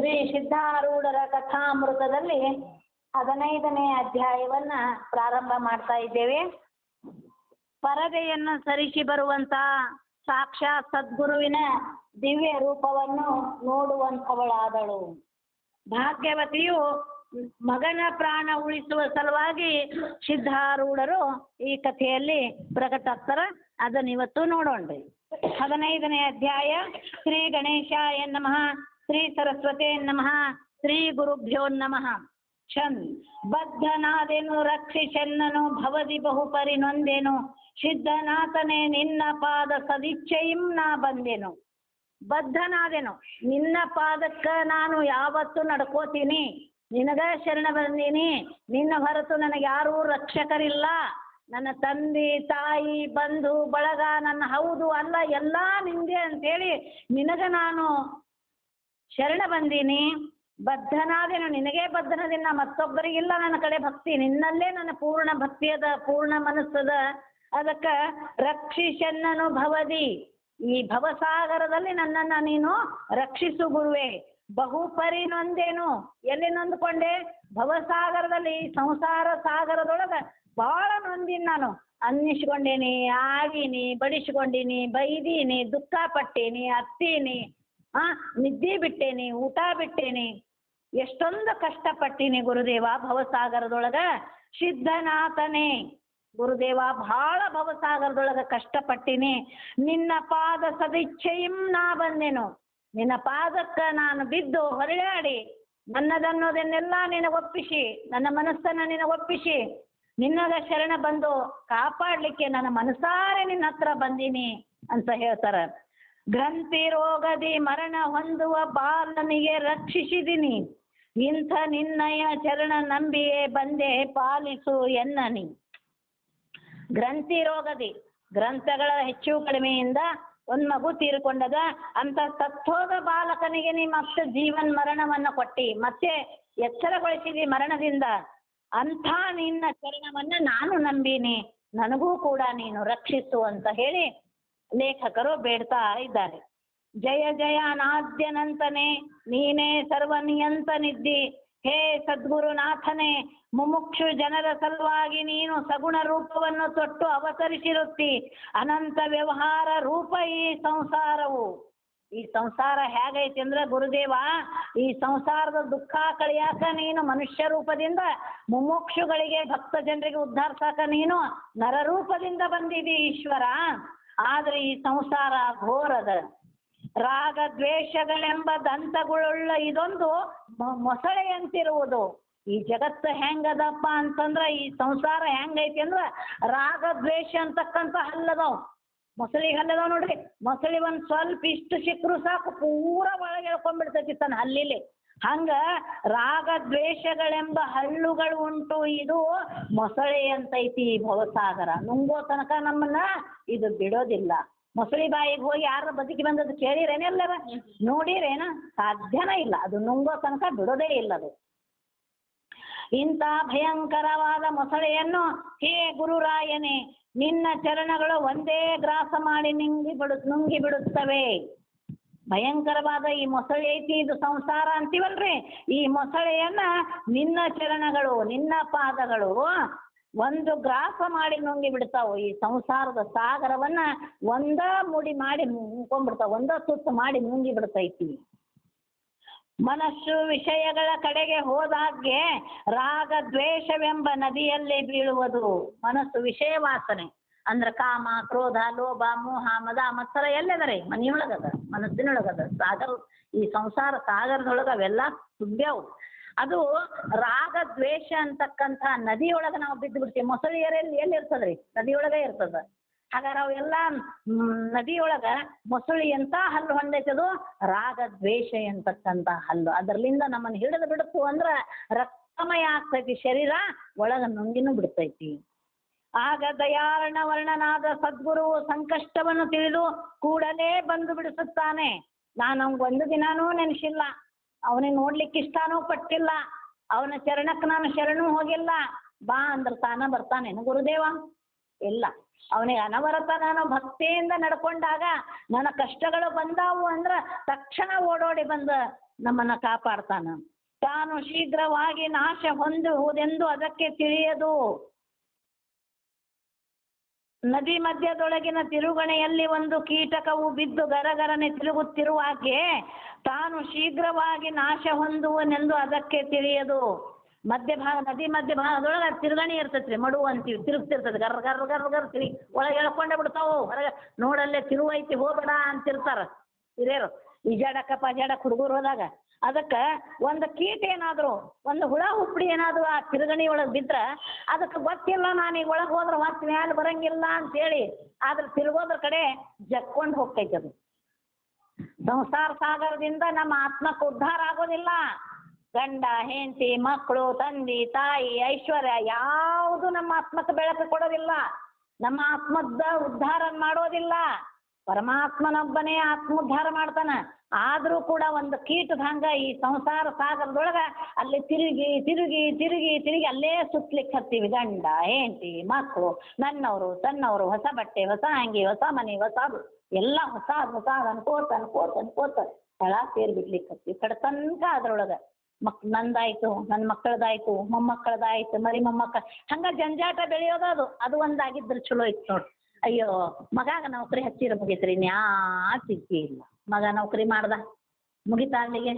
ಶ್ರೀ ಸಿದ್ಧಾರೂಢರ ಕಥಾಮೃತದಲ್ಲಿ ಹದಿನೈದನೇ ಅಧ್ಯಾಯವನ್ನ ಪ್ರಾರಂಭ ಮಾಡ್ತಾ ಇದ್ದೇವೆ. ಪರದೆಯನ್ನು ಸರಿಸಿ ಬರುವಂತ ಸಾಕ್ಷಾತ್ ಸದ್ಗುರುವಿನ ದಿವ್ಯ ರೂಪವನ್ನು ನೋಡುವಂಥವಳಾದಳು. ಭಾಗ್ಯವತಿಯು ಮಗನ ಪ್ರಾಣ ಉಳಿಸುವ ಸಲುವಾಗಿ ಸಿದ್ಧಾರೂಢರು ಈ ಕಥೆಯಲ್ಲಿ ಪ್ರಕಟಾಗ್ತಾರ. ಅದನ್ನ ಇವತ್ತು ನೋಡೋಣ್ರಿ. ಹದಿನೈದನೇ ಅಧ್ಯಾಯ ಶ್ರೀ ಗಣೇಶಾಯ ನಮಃ. ಶ್ರೀ ಸರಸ್ವತೇ ನಮಃ. ಶ್ರೀ ಗುರುಭ್ಯೋ ನಮಃ. ಛನ್ ಬದ್ಧನಾದೆನು, ರಕ್ಷಿಸೆನ್ನನು, ಭವದಿ ಬಹುಪರಿ ನೊಂದೆನು ಸಿದ್ಧನಾಥನೇ ನಿನ್ನ ಪಾದ ಸದಿಚ್ಛೆಯಂ ನಾ ಬಂದೆನು. ಬದ್ಧನಾದೆನು, ನಿನ್ನ ಪಾದಕ್ಕ ನಾನು ಯಾವತ್ತು ನಡ್ಕೋತೀನಿ. ನಿನಗ ಶರಣ ಬಂದೀನಿ. ನಿನ್ನ ಹೊರತು ನನಗೆ ಯಾರೂ ರಕ್ಷಕರಿಲ್ಲ. ನನ್ನ ತಂದೆ, ತಾಯಿ, ಬಂಧು, ಬಳಗ, ನನ್ನ ಹೌದು, ಅಲ್ಲ, ಎಲ್ಲ ನಿಂದೆ ಅಂತೇಳಿ ನಿನಗ ನಾನು ಶರಣ ಬಂದೀನಿ. ನಿನಗೆ ನಿನಗೇ ಬದ್ಧನದಿನ ಮತ್ತೊಬ್ಬರಿಗಿಲ್ಲ ನನ್ನ ಕಡೆ ಭಕ್ತಿ. ನಿನ್ನಲ್ಲೇ ನನ್ನ ಪೂರ್ಣ ಭಕ್ತಿಯದ ಪೂರ್ಣ ಮನಸ್ಸದ ಅದಕ್ಕೆ ರಕ್ಷಿಸನ್ನನು ಭವದಿ. ಈ ಭವಸಾಗರದಲ್ಲಿ ನನ್ನನ್ನು ನೀನು ರಕ್ಷಿಸು ಗುರುವೆ. ಬಹುಪರಿ ನೊಂದೇನು? ಎಲ್ಲಿ ನೊಂದ್ಕೊಂಡೆ? ಭವಸಾಗರದಲ್ಲಿ. ಸಂಸಾರ ಸಾಗರದೊಳಗೆ ಬಹಳ ನೊಂದಿನಿ ನಾನು. ಅನ್ನಿಸ್ಕೊಂಡೀನಿ, ಆಗಿನಿ, ಬಡಿಸ್ಕೊಂಡೀನಿ, ಬೈದೀನಿ, ದುಃಖ ಪಟ್ಟೀನಿ ಅತ್ತೀನಿ ಆ ನಿದ್ದೆ ಬಿಟ್ಟೇನಿ, ಊಟ ಬಿಟ್ಟೇನಿ. ಎಷ್ಟೊಂದು ಕಷ್ಟಪಟ್ಟೀನಿ ಗುರುದೇವ ಭವಸಾಗರದೊಳಗ, ಸಿದ್ಧನಾಥನೇ. ಗುರುದೇವ ಬಹಳ ಭವಸಾಗರದೊಳಗ ಕಷ್ಟಪಟ್ಟೀನಿ. ನಿನ್ನ ಪಾದ ಸದಿಚ್ಛೆಯಂ ನಾ ಬಂದೆನು. ನಿನ್ನ ಪಾದಕ್ಕೆ ನಾನು ಬಿದ್ದು ಹೊರಳಾಡಿ, ನನ್ನದನ್ನೋದನ್ನೆಲ್ಲ ನಿನಗೊಪ್ಪಿಸಿ ನನ್ನ ಮನಸ್ಸನ್ನು ನಿನಗೊಪ್ಪಿಸಿ ನಿನ್ನದ ಶರಣ ಬಂದು ಕಾಪಾಡಲಿಕ್ಕೆ ನನ್ನ ಮನಸಾರೆ ನಿನ್ನ ಹತ್ರ ಬಂದೀನಿ ಅಂತ ಹೇಳ್ತಾರೆ. ಗ್ರಂಥಿ ರೋಗದಿ ಮರಣ ಹೊಂದುವ ಬಾಲನಿಗೆ ರಕ್ಷಿಸಿದಿನಿ. ಇಂಥ ನಿನ್ನಯ ಚರಣ ನಂಬಿಯೇ ಬಂದೆ ಪಾಲಿಸು ಎನ್ನನಿ. ಗ್ರಂಥಿ ರೋಗದಿ ಗ್ರಂಥಗಳ ಹೆಚ್ಚು ಕಡಿಮೆಯಿಂದ ಒಂದು ಮಗು ತೀರಿಕೊಂಡದ ಅಂತ ಸತ್ತೋದ ಬಾಲಕನಿಗೆ ನೀ ಮತ್ತೆ ಜೀವನ್ ಮರಣವನ್ನ ಕೊಟ್ಟಿ. ಮತ್ತೆ ಎಚ್ಚರಗೊಳಿಸಿದಿ ಮರಣದಿಂದ. ಅಂಥ ನಿನ್ನ ಚರಣವನ್ನ ನಾನು ನಂಬೀನಿ. ನನಗೂ ಕೂಡ ನೀನು ರಕ್ಷಿಸು ಅಂತ ಹೇಳಿ ಲೇಖಕರು ಬೇಡ್ತಾ ಇದ್ದಾರೆ. ಜಯ ಜಯ ನಾದ್ಯನಂತನೇ, ನೀನೇ ಸರ್ವನಿಯಂತನಿದ್ದಿ. ಹೇ ಸದ್ಗುರುನಾಥನೇ, ಮುಮುಕ್ಷು ಜನರ ಸಲುವಾಗಿ ನೀನು ಸಗುಣ ರೂಪವನ್ನು ತೊಟ್ಟು ಅವತರಿಸಿರುತ್ತಿ. ಅನಂತ ವ್ಯವಹಾರ ರೂಪ ಈ ಸಂಸಾರವು. ಈ ಸಂಸಾರ ಹೇಗೈತಿ ಅಂದ್ರೆ ಗುರುದೇವ, ಈ ಸಂಸಾರದ ದುಃಖ ಕಳಿಯಾಕ ನೀನು ಮನುಷ್ಯ ರೂಪದಿಂದ ಮುಮುಕ್ಷುಗಳಿಗೆ ಭಕ್ತ ಜನರಿಗೆ ಉದ್ಧಾರ್ಸಾಕ ನೀನು ನರರೂಪದಿಂದ ಬಂದಿದಿ ಈಶ್ವರ. ಆದ್ರೆ ಈ ಸಂಸಾರ ಘೋರದ ರಾಗ ದ್ವೇಷಗಳೆಂಬ ದಂತಗಳುಳ್ಳ ಇದೊಂದು ಮೊಸಳೆಯಂತಿರುವುದು ಈ ಜಗತ್ತು ಹೆಂಗದಪ್ಪ ಅಂತಂದ್ರ ಈ ಸಂಸಾರ ಹೆಂಗೈತಿ ಅಂದ್ರ ರಾಗ ದ್ವೇಷ ಅಂತಕ್ಕಂಥ ಹಲ್ಲದವ್. ಮೊಸಳಿಗೆ ಹಲ್ಲದವ್ ನೋಡ್ರಿ. ಮೊಸಳಿ ಒಂದ್ ಸ್ವಲ್ಪ ಇಷ್ಟು ಸಿಕ್ಕರು ಸಾಕು, ಪೂರ ಒಳಗೆ ಎಳ್ಕೊಂಡ್ಬಿಡ್ತೈತಿ ತನ್ನ ಹಲ್ಲಿಲಿ. ಹಂಗ ರಾಗ ದ್ವೇಷಗಳೆಂಬ ಹಳ್ಳುಗಳು ಉಂಟು, ಇದು ಮೊಸಳೆ ಅಂತೈತಿ ಭವಸಾಗರ. ನುಂಗೋ ತನಕ ನಮ್ಮನ್ನ ಇದು ಬಿಡೋದಿಲ್ಲ. ಮೊಸಳಿ ಬಾಯಿಗೆ ಹೋಗಿ ಯಾರ ಬದುಕಿ ಬಂದದ್ದು ಕೇಳಿರೇನೆಲ್ಲರ ನೋಡಿರೇನ? ಸಾಧ್ಯನೇ ಇಲ್ಲ. ಅದು ನುಂಗೋ ತನಕ ಬಿಡೋದೇ ಇಲ್ಲ ಅದು. ಇಂಥ ಭಯಂಕರವಾದ ಮೊಸಳೆಯನ್ನು, ಹೇ ಗುರುರಾಯನೇ, ನಿನ್ನ ಚರಣಗಳು ಒಂದೇ ಗ್ರಾಸ ಮಾಡಿ ನುಂಗಿ ಬಿಡು, ನುಂಗಿ ಬಿಡುತ್ತವೆ. ಭಯಂಕರವಾದ ಈ ಮೊಸಳೆ ಐತಿ, ಇದು ಸಂಸಾರ ಅಂತೀವಲ್ರಿ? ಈ ಮೊಸಳೆಯನ್ನ ನಿನ್ನ ಚರಣಗಳು, ನಿನ್ನ ಪಾದಗಳು ಒಂದು ಗ್ರಾಸ ಮಾಡಿ ನುಂಗಿ ಬಿಡ್ತಾವು. ಈ ಸಂಸಾರದ ಸಾಗರವನ್ನ ಒಂದ ಮುಡಿ ಮಾಡಿ ನುಂಗ್ಕೊಂಡ್ಬಿಡ್ತಾವ, ಒಂದ ಸುತ್ತು ಮಾಡಿ ನುಂಗಿ ಬಿಡ್ತೈತಿ. ಮನಸ್ಸು ವಿಷಯಗಳ ಕಡೆಗೆ ಹೋದಾಗೆ ರಾಗ ದ್ವೇಷವೆಂಬ ನದಿಯಲ್ಲಿ ಬೀಳುವುದು ಮನಸ್ಸು ವಿಷಯ ವಾಸನೆ ಅಂದ್ರೆ ಕಾಮ, ಕ್ರೋಧ, ಲೋಭ, ಮೋಹ, ಮದ, ಮತ್ಸರ ಎಲ್ಲದರಿ ಮನೆಯೊಳಗದ, ಮನಸ್ಸಿನೊಳಗದ, ಸಾಗರ, ಈ ಸಂಸಾರ ಸಾಗರದೊಳಗ ಅವೆಲ್ಲ ತುಂಬ್ಯಾವು. ಅದು ರಾಗ, ದ್ವೇಷ ಅಂತಕ್ಕಂಥ ನದಿಯೊಳಗೆ ನಾವು ಬಿದ್ದು ಬಿಡ್ತೀವಿ. ಮೊಸಳಿಯರಲ್ಲಿ ಎಲ್ಲಿ ಇರ್ತದ್ರಿ? ನದಿಯೊಳಗೆ ಇರ್ತದ. ಹಾಗಾದ್ರೆ ಅವೆಲ್ಲ ನದಿಯೊಳಗ ಮೊಸಳಿ ಅಂತ ಹಲ್ಲು ಹೊಂದೈತದು? ರಾಗ, ದ್ವೇಷ ಅಂತಕ್ಕಂಥ ಹಲ್ಲು. ಅದರ್ಲಿಂದ ನಮ್ಮನ್ನು ಹಿಡಿದು ಬಿಡುತ್ತು ಅಂದ್ರೆ ರಕ್ತಮಯ ಆಗ್ತೈತಿ. ಶರೀರ ಒಳಗ ನುಂಗಿನೂ ಬಿಡ್ತೈತಿ. ಆಗ ದಯಾರಣ ವರ್ಣನಾದ ಸದ್ಗುರು ಸಂಕಷ್ಟವನ್ನು ತಿಳಿದು ಕೂಡಲೇ ಬಂದು ಬಿಡಿಸುತ್ತಾನೆ. ನಾನು ಒಂದು ದಿನಾನೂ ನೆನೆಸಿಲ್ಲ. ಅವನಿಗೆ ನೋಡ್ಲಿಕ್ಕೆ ಇಷ್ಟಾನೂ ಪಟ್ಟಿಲ್ಲ. ಅವನ ಚರಣಕ್ಕೆ ನಾನು ಶರಣು ಹೋಗಿಲ್ಲ. ಬಾ ಅಂದ್ರೆ ತಾನ ಬರ್ತಾನೇನು ಗುರುದೇವ? ಇಲ್ಲ. ಅವನಿಗೆ ಅನವರತ ನಾನು ಭಕ್ತಿಯಿಂದ ನಡ್ಕೊಂಡಾಗ ನನ್ನ ಕಷ್ಟಗಳು ಬಂದಾವು ಅಂದ್ರೆ ತಕ್ಷಣ ಓಡೋಡಿ ಬಂದು ನಮ್ಮನ್ನ ಕಾಪಾಡ್ತಾನ. ತಾನು ಶೀಘ್ರವಾಗಿ ನಾಶ ಹೊಂದುವುದೆಂದು ಅದಕ್ಕೆ ತಿಳಿಯದು. ನದಿ ಮಧ್ಯದೊಳಗಿನ ತಿರುಗಣೆಯಲ್ಲಿ ಒಂದು ಕೀಟಕವು ಬಿದ್ದು ಗರಗರನೆ ತಿರುಗುತ್ತಿರುವಾಗೆ ತಾನು ಶೀಘ್ರವಾಗಿ ನಾಶ ಹೊಂದುವನೆಂದು ಅದಕ್ಕೆ ತಿಳಿಯದು. ಮಧ್ಯಭಾಗ, ನದಿ ಮಧ್ಯಭಾಗದೊಳಗೆ ತಿರುಗಣಿ ಇರ್ತೈತ್ರಿ ಮಡು ಅಂತೀವಿ, ತಿರುಗ್ತಿರ್ತದೆ, ಗರ್ ಗರ್ ಗರ್ ಗರ್ ತಿರಿ ಒಳಗೆ ಎಳ್ಕೊಂಡೇ ಬಿಡ್ತಾವು, ಹೊರಗೆ ನೋಡಲ್ಲೇ ತಿರುವೈತಿ, ಹೋಗ್ಬೇಡ ಅಂತಿರ್ತಾರ ಹಿರಿಯರು. ಈಜಾಡಕ ಪಾಜಾಡಕ್ಕೆ ಹುಡುಗರು ಹೋದಾಗ ಅದಕ್ಕೆ ಒಂದು ಕೀಟ ಏನಾದರೂ, ಒಂದು ಹುಳ ಹುಪ್ಪಡಿ ಏನಾದರೂ ಆ ತಿರುಗಣಿ ಒಳಗೆ ಬಿದ್ರೆ ಅದಕ್ಕೆ ಗೊತ್ತಿಲ್ಲ ನಾನು ಈಗ ಒಳಗೆ ಹೋದ್ರೆ ಮತ್ತೆ ಮ್ಯಾಲೆ ಅಂತ ಅಂತೇಳಿ. ಅದ್ರ ತಿರುಗೋದ್ರ ಕಡೆ ಜಕ್ಕೊಂಡು ಹೋಗ್ತೈತೆ ಅದು. ಸಂಸಾರ ಸಾಗರದಿಂದ ನಮ್ಮ ಆತ್ಮಕ್ಕೆ ಉದ್ಧಾರ ಆಗೋದಿಲ್ಲ. ಗಂಡ, ಹೆಂಡತಿ ಮಕ್ಕಳು ತಂದೆ, ತಾಯಿ, ಐಶ್ವರ್ಯ ಯಾವುದು ನಮ್ಮ ಆತ್ಮಕ್ಕೆ ಬೆಳಕು ಕೊಡೋದಿಲ್ಲ. ನಮ್ಮ ಆತ್ಮದ ಉದ್ಧಾರ ಮಾಡೋದಿಲ್ಲ. ಪರಮಾತ್ಮನೊಬ್ಬನೇ ಆತ್ಮೋದ್ಧಾರ ಮಾಡ್ತಾನ. ಆದರೂ ಕೂಡ ಒಂದು ಕೀಟದ ಹಂಗ ಈ ಸಂಸಾರ ಸಾಗರದೊಳಗೆ ಅಲ್ಲಿ ತಿರುಗಿ ತಿರುಗಿ ತಿರುಗಿ ತಿರುಗಿ ಅಲ್ಲೇ ಸುತ್ತಲಿಕ್ಕೆ ಹತ್ತೀವಿ. ಗಂಡ, ಹೆಂಡತಿ ಮಕ್ಕಳು ನನ್ನವರು, ತನ್ನವರು, ಹೊಸ ಬಟ್ಟೆ, ಹೊಸ ಅಂಗಿ, ಹೊಸ ಮನೆ, ಹೊಸ ಎಲ್ಲ ಹೊಸ ಹೊಸ ಅನ್ಕೋತ ಅನ್ಕೋತ ಅನ್ಕೋತ ತಳ ಸೇರಿ ಬಿಡ್ಲಿಕ್ಕೆ ಹತ್ತೀವಿ. ಕಡೆ ತನಕ ಅದ್ರೊಳಗೆ. ಮಕ್, ನಂದಾಯ್ತು ನನ್ನ ಮಕ್ಕಳದಾಯ್ತು, ಮೊಮ್ಮಕ್ಕಳದಾಯ್ತು, ಮರಿ ಮೊಮ್ಮಕ್ಕ. ಹಂಗ ಜಂಜಾಟ ಬೆಳೆಯೋದು ಅದು. ಅದು ಒಂದಾಗಿದ್ರೆ ಚಲೋ ಇತ್ತು ನೋಡಿ ಅಯ್ಯೋ, ಮಗಾಗ ನೌಕರಿ ಹಚ್ಚಿರ ಮುಗಿತ್ರಿ ನ್ಯಾ ಸಿಕ್ಕಿ ಇಲ್ಲ. ಮಗ ನೌಕರಿ ಮಾಡ್ದ, ಮುಗಿತಾ ಅಲ್ಲಿಗೆ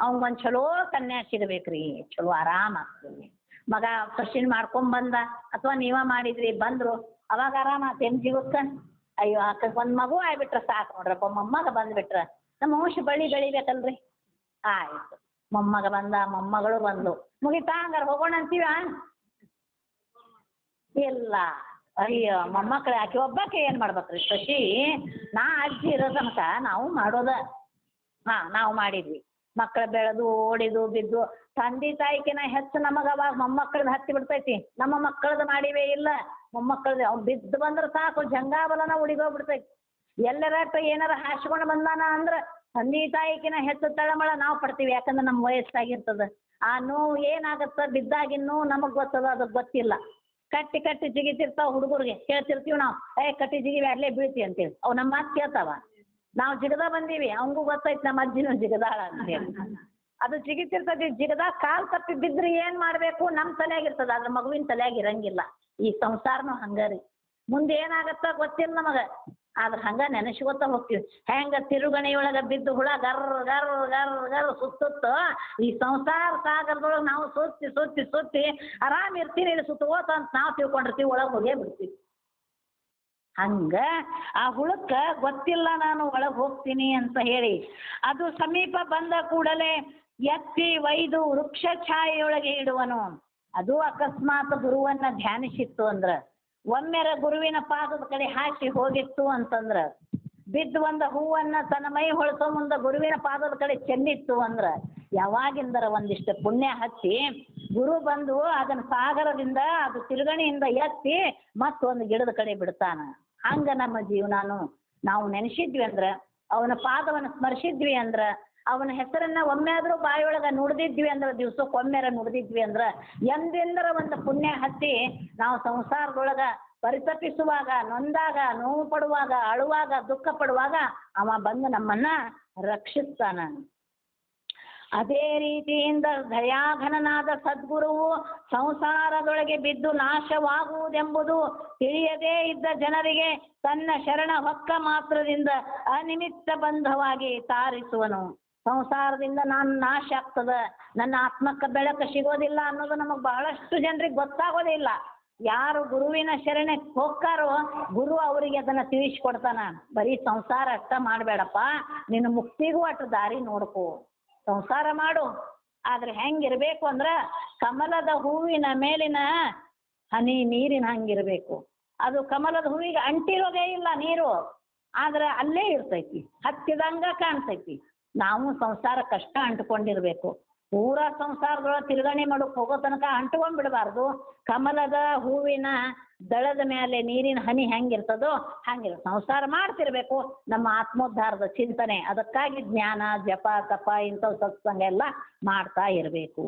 ಅವ್ನಿಗೊಂದು ಚಲೋ ಕನ್ಯಾ ರೀ ಚಲೋ ಆರಾಮ ಆಗ್ತದೆ ಮಗ ಕೃಷಿನ್ ಮಾಡ್ಕೊಂಡ್ ಬಂದ, ಅಥವಾ ನೀವ ಮಾಡಿದ್ರಿ, ಬಂದ್ರು, ಅವಾಗ ಆರಾಮ ಆತೇನು ಜೀವಕ್ಕ? ಅಯ್ಯೋ ಆಕ ಒಂದ್ ಮಗು ಆಗ್ಬಿಟ್ರೆ ಸಾಕು ನೋಡ್ರಪ್ಪ, ಮೊಮ್ಮಗ ಬಂದ್ಬಿಟ್ರ. ನಮ್ಮ ವಂಶ ಬಳ್ಳಿ ಬೆಳಿಬೇಕಲ್ರಿ? ಆಯ್ತು. ಮೊಮ್ಮಗ ಬಂದ, ಮೊಮ್ಮಗಳು ಬಂದು ಮುಗಿತಾ ಹಂಗಾರೆ ಹೋಗೋಣ ಅಂತೀವ ಇಲ್ಲ. ಅಯ್ಯೋ ಮೊಮ್ಮಕ್ಳು ಆಕೆ ಒಬ್ಬಾಕೆ ಏನು ಮಾಡ್ಬೇಕ್ರಿ ಶಶಿ? ನಾ ಅಜ್ಜಿ ಇರೋ ತನಕ ನಾವು ಮಾಡೋದ. ಹಾಂ, ನಾವು ಮಾಡಿದ್ವಿ. ಮಕ್ಕಳು ಬೆಳೆದು, ಓಡಿದು, ಬಿದ್ದು, ತಂದೆ ತಾಯಿಕಿನ ಹೆಚ್ಚು ನಮಗೆ ಅವಾಗ ಮೊಮ್ಮಕ್ಕಳದ್ದು ಹತ್ತಿ ಬಿಡ್ತೈತಿ. ನಮ್ಮ ಮಕ್ಕಳದ್ದು ಮಾಡಿವೇ ಇಲ್ಲ. ಮೊಮ್ಮಕ್ಕಳದ್ದು ಅವ್ನು ಬಿದ್ದು ಬಂದ್ರೆ ಸಾಕು, ಜಂಗಾಬಲನ ಉಡಿಗೋಗ್ಬಿಡ್ತೈತಿ. ಎಲ್ಲರ ಏನಾರ ಹಾಸ್ಕೊಂಡು ಬಂದಾನ ಅಂದ್ರೆ ತಂದೆ ತಾಯಿಕಿನ ಹೆಚ್ಚು ತಳಮಳ ನಾವು ಪಡ್ತೀವಿ, ಯಾಕಂದ್ರೆ ನಮ್ಮ ವಯಸ್ಸಾಗಿರ್ತದೆ. ಆ ನೋವು ಏನಾಗತ್ತೆ, ಬಿದ್ದಾಗಿನ ನೋವು ನಮಗೆ ಗೊತ್ತದ ಅದು ಗೊತ್ತಿಲ್ಲ. ಕಟ್ಟಿ ಕಟ್ಟಿ ಜಿಗಿತಿರ್ತಾವ ಹುಡುಗರಿಗೆ. ಹೇಳ್ತಿರ್ತೀವಿ ನಾವು. ಏ, ಕಟ್ಟಿ ಜಿಗಿವಿ ಅಲ್ಲೇ ಬೀಳ್ತಿ ಅಂತೇಳಿ. ಅವು ನಮ್ಮ ಮಾತು ಕೇಳ್ತಾವ. ನಾವು ಜಿಗದ ಬಂದೀವಿ. ಅವಂಗೂ ಗೊತ್ತೈತಿ ನಮ್ಮ ಅಜ್ಜಿನೂ ಜಿಗದಾಳ ಅಂತೇಳಿ. ಅದು ಜಿಗಿತಿರ್ತದೆ. ಜಿಗದ ಕಾಲ್ ತಪ್ಪಿ ಬಿದ್ರೆ ಏನ್ ಮಾಡಬೇಕು? ನಮ್ಮ ತಲೆಯಾಗಿರ್ತದ. ಅದ್ರ ಮಗುವಿನ ತಲೆಯಾಗ ಇರಂಗಿಲ್ಲ. ಈ ಸಂಸಾರನು ರೀ. ಮುಂದೆ ಏನಾಗತ್ತ ಗೊತ್ತಿಲ್ಲ ನಮಗ. ಆದ್ರೆ ಹಂಗ ನೆನೆಸ್ಕೊತ ಹೋಗ್ತೀವಿ. ಹೆಂಗ ತಿರುಗಣಿಯೊಳಗ ಬಿದ್ದು ಹುಳ ಗರ್ ಗರ್ ಗರ್ ಗರ್ ಸುತ್ತುತ್ತೋ ಈ ಸಂಸಾರ ಸಾಗರದೊಳಗೆ ನಾವು ಸುತ್ತಿ ಸುತ್ತಿ ಸುತ್ತಿ ಆರಾಮ್ ಇರ್ತೀನಿ ಇಲ್ಲಿ ಸುತ್ತೋತ ಅಂತ ನಾವು ತಿಳ್ಕೊಂಡಿರ್ತೀವಿ, ಒಳಗೆ ಹೋಗೇ ಬಿಡ್ತೀವಿ. ಹಂಗ ಆ ಹುಳಕ್ಕ ಗೊತ್ತಿಲ್ಲ ನಾನು ಒಳಗೆ ಹೋಗ್ತೀನಿ ಅಂತ ಹೇಳಿ ಅದು ಸಮೀಪ ಬಂದ ಕೂಡಲೇ ಎತ್ತಿ ಒಯ್ದು ವೃಕ್ಷ ಛಾಯೆಯೊಳಗೆ ಇಡುವನು. ಅದು ಅಕಸ್ಮಾತ್ ಗುರುವನ್ನ ಧ್ಯಾನಿಸಿತ್ತು ಅಂದ್ರ. ಒಮ್ಮೆರ ಗುರುವಿನ ಪಾದದ ಕಡೆ ಹಾಕಿ ಹೋಗಿತ್ತು ಅಂತಂದ್ರ, ಬಿದ್ದು ಒಂದು ಹೂವನ್ನ ತನ್ನ ಮೈ ಹೊಳಸೋ ಮುಂದೆ ಗುರುವಿನ ಪಾದದ ಕಡೆ ಚೆಲ್ಲಿತ್ತು ಅಂದ್ರ, ಯಾವಾಗಿಂದರ ಒಂದಿಷ್ಟು ಪುಣ್ಯ ಹಚ್ಚಿ ಗುರು ಬಂದು ಅದನ್ನ ಸಾಗರದಿಂದ ಅದು ತಿರುಗಣಿಯಿಂದ ಎತ್ತಿ ಮತ್ತೊಂದು ಗಿಡದ ಕಡೆ ಬಿಡ್ತಾನ. ಹಂಗ ನಮ್ಮ ಜೀವನಾನು ನಾವು ನೆನೆಸಿದ್ವಿ ಅಂದ್ರ, ಅವನ ಪಾದವನ್ನು ಸ್ಮರಿಸಿದ್ವಿ ಅಂದ್ರ, ಅವನ ಹೆಸರನ್ನ ಒಮ್ಮೆ ಆದ್ರೂ ಬಾಯಿಯೊಳಗ ನುಡಿದಿದ್ವಿ ಅಂದ್ರೆ, ದಿವ್ಸಕ್ಕೊಮ್ಮೆರ ನುಡಿದಿದ್ವಿ ಅಂದ್ರ, ಎಂದೆಂದರ ಒಂದು ಪುಣ್ಯ ಹತ್ತಿ ನಾವು ಸಂಸಾರದೊಳಗ ಪರಿತಪಿಸುವಾಗ, ನೊಂದಾಗ, ನೋವು ಪಡುವಾಗ, ಅಳುವಾಗ, ದುಃಖ ಪಡುವಾಗ ಅವ ಬಂದು ನಮ್ಮನ್ನ ರಕ್ಷಿಸ್ತಾನ. ಅದೇ ರೀತಿಯಿಂದ ದಯಾಘನನಾದ ಸದ್ಗುರುವು ಸಂಸಾರದೊಳಗೆ ಬಿದ್ದು ನಾಶವಾಗುವುದೆಂಬುದು ತಿಳಿಯದೇ ಇದ್ದ ಜನರಿಗೆ ತನ್ನ ಶರಣ ಹೊಕ್ಕ ಮಾತ್ರದಿಂದ ಅನಿಮಿತ್ತ ಬಂಧವಾಗಿ ತಾರಿಸುವನು. ಸಂಸಾರದಿಂದ ನಾನು ನಾಶ ಆಗ್ತದ, ನನ್ನ ಆತ್ಮಕ್ಕೆ ಬೆಳಕು ಸಿಗೋದಿಲ್ಲ ಅನ್ನೋದು ನಮಗೆ ಬಹಳಷ್ಟು ಜನರಿಗೆ ಗೊತ್ತಾಗೋದಿಲ್ಲ ಯಾರು ಗುರುವಿನ ಶರಣೆ ಹೋಗ್ತಾರೋ ಗುರು ಅವರಿಗೆ ಅದನ್ನ ತಿಳಿಸ್ಕೊಡ್ತಾನ. ಬರೀ ಸಂಸಾರ ಅಷ್ಟ ಮಾಡಬೇಡಪ್ಪ, ನಿನ್ನ ಮುಕ್ತಿಗೂ ಅಷ್ಟು ದಾರಿ ನೋಡ್ಕೋ. ಸಂಸಾರ ಮಾಡು. ಆದ್ರೆ ಹೆಂಗಿರ್ಬೇಕು ಅಂದ್ರ ಕಮಲದ ಹೂವಿನ ಮೇಲಿನ ಹನಿ ನೀರಿನ ಹಂಗಿರ್ಬೇಕು ಅದು ಕಮಲದ ಹೂವಿಗೆ ಅಂಟಿರೋದೇ ಇಲ್ಲ ನೀರು. ಆದ್ರೆ ಅಲ್ಲೇ ಇರ್ತೈತಿ, ಹತ್ತಿದಂಗ ಕಾಣ್ತೈತಿ. ನಾವು ಸಂಸಾರ ಕಷ್ಟ ಅಂಟ್ಕೊಂಡಿರ್ಬೇಕು. ಪೂರಾ ಸಂಸಾರದೊಳಗೆ ತಿರುಗಣಿ ಮಾಡೋಕೆ ಹೋಗೋ ತನಕ ಅಂಟ್ಕೊಂಡ್ಬಿಡಬಾರ್ದು ಕಮಲದ ಹೂವಿನ ದಳದ ಮೇಲೆ ನೀರಿನ ಹನಿ ಹೆಂಗಿರ್ತದೋ ಹಂಗಿರ ಸಂಸಾರ ಮಾಡ್ತಿರ್ಬೇಕು. ನಮ್ಮ ಆತ್ಮೋದ್ಧಾರದ ಚಿಂತನೆ, ಅದಕ್ಕಾಗಿ ಜ್ಞಾನ, ಜಪ, ತಪ ಇಂಥವು ಸತ್ಸಂಗ ಎಲ್ಲ ಮಾಡ್ತಾ ಇರಬೇಕು.